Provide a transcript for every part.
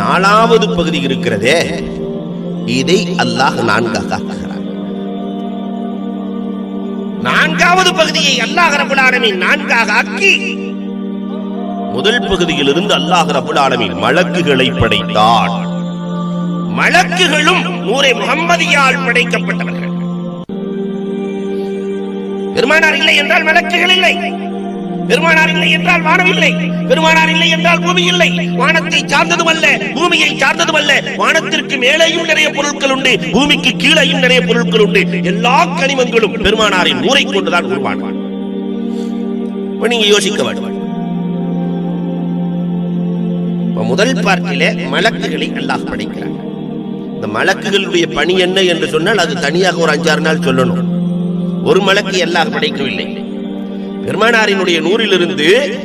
நாலாவது பகுதி இருக்கிறதே இதை அல்லாஹ் நான்காக ஆக்குகிறான். நான்காவது பகுதியை அல்லாஹ் ரபுல் நான்காக ஆக்கி முதல் பகுதியிலிருந்து அல்லாஹ் ரபுல் ஆலமீன் மலக்குகளை படைத்தான். மலக்குகளும் நூரை முகம்மதியால் படைக்கப்பட்டவர்கள். பெருமானார் இல்லை என்றால் மலக்குகள் இல்லை. பெருமானார் இல்லை என்றால் வானம் இல்லை. பெருமானார் இல்லை என்றால் பூமி இல்லை. வானத்தை சார்ந்ததும் அல்ல பூமியை சார்ந்ததும் அல்ல. வானத்திற்கு மேலேயும் நிறைய பொருட்கள் உண்டு பூமிக்கு கீழேயும் நிறைய பொருட்கள் உண்டு. எல்லா கனிமங்களும் பெருமானாரின் ஊரை கொண்டுதான் உருவான. நீங்க யோசிக்க வேண்டும். முதல் பார்ட்டில மலக்குகளை அல்லாஹ் படைக்கிறாங்க இந்த மலக்குகளுடைய பணி என்ன என்று சொன்னால் அது தனியாக ஒரு அஞ்சாறு நாள் சொல்லணும். ஒரு மலக்கு எல்லாம் படைக்கவில்லை. பெருமானாரினுடைய நூறிலிருந்து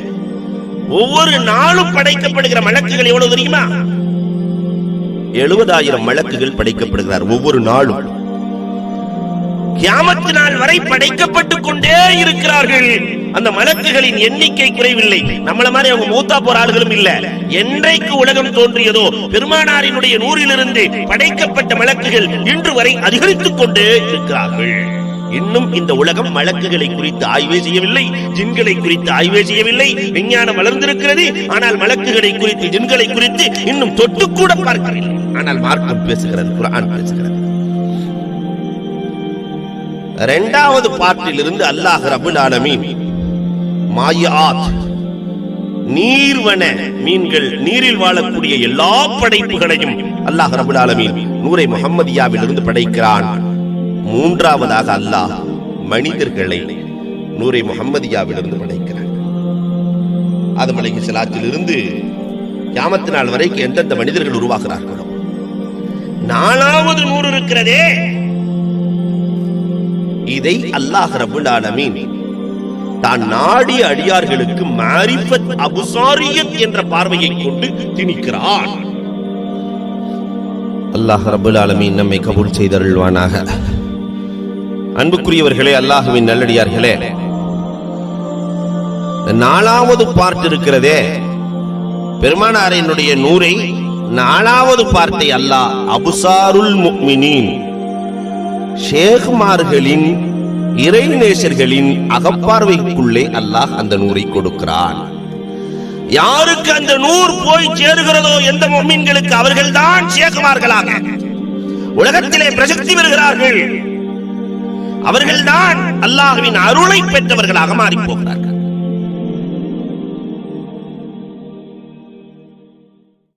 ஒவ்வொரு நாளும் படைக்கப்படுகிற மலக்குகள் எவ்வளவு தெரியுமா? எழுபதாயிரம் மலக்குகள் படைக்கப்படுகிறார் ஒவ்வொரு நாளும். கியாமத்து நாள் வரை படைக்கப்பட்டுக் கொண்டே இருக்கிறார்கள். அந்த மலக்குகளின் எண்ணிக்கை குறைவில்லை. நம்மள மாதிரி அவங்க மூத்தா போற ஆளுகளும் இல்ல. என்றைக்கு உலகம் தோன்றியதோ பெருமானாரினுடைய நூறிலிருந்து படைக்கப்பட்ட மலக்குகள் இன்று வரை அதிகரித்துக் கொண்டே இருக்கிறார்கள். இன்னும் இந்த உலகம் மலக்குகளை குறித்து ஆய்வே செய்யவில்லை ஜின்களை குறித்து ஆய்வே செய்யவில்லை. விஞ்ஞானம் வளர்ந்திருக்கிறது ஆனால் மலக்குகளை குறித்து ஜின்களை குறித்து இன்னும் தொட்டு கூட பார்க்கவில்லை. ஆனால் மார்க்கம் பேசுகிறது குரான் பேசுகிறது. இரண்டாவது பாட்டிலிருந்து அல்லாஹ் ரபுல் ஆலமீன் மாயாத் நீர்வன மீன்கள் நீரில் வாழக்கூடிய எல்லா படைப்புகளையும் அல்லாஹ் ரபுல் ஆலமீன் நூரை முகம்மதியாவிலிருந்து படைக்கிறான். மூன்றாவதாக அல்லாஹ் மனிதர்களை நூரை முகம்மதியாவிலிருந்து படைக்கிறான். ஆதம் அலைஹி ஸலாத்திலிருந்து கியாமத்து நாள் வரைக்கும் எந்தெந்த மனிதர்கள் உருவாகிறார்களோ நாலாவது நூறு இருக்கிறதே. இதை அல்லாஹ் ரபுல் ஆலமீன் தான் நாடிய அடியார்களுக்கு மாரிபத் அபுசாரியத் என்ற பார்வையை கொண்டு திணிக்கிறான். அல்லாஹ் ரபுல் ஆலமீன் நம்மை கபூல் செய்தருள்வானாக. அன்புக்குரியவர்களே அல்லாஹுவின் நல்லடியார்களே நாலாவது பார்ட் இருக்கிறதே. பெருமானாரினுடைய நூரை நாலாவது பார்ட்டை அல்லாஹ் அபுசாருல் முக்மினின் ஷேகுமார்களின் இறைநேசர்களின் அகப்பார்வைக்குள்ளே அல்லாஹ் அந்த நூரை கொடுக்கிறான். யாருக்கு அந்த நூர் போய் சேருகிறதோ எந்த மொமீன்களுக்கு அவர்கள்தான் ஷேகுமார்களாக. உலகத்திலே பிரசக்தி பெறுகிறார்கள். அவர்கள்தான் அல்லாஹுவின் அருளை பெற்றவர்களாக மாறி போகிறார்கள்.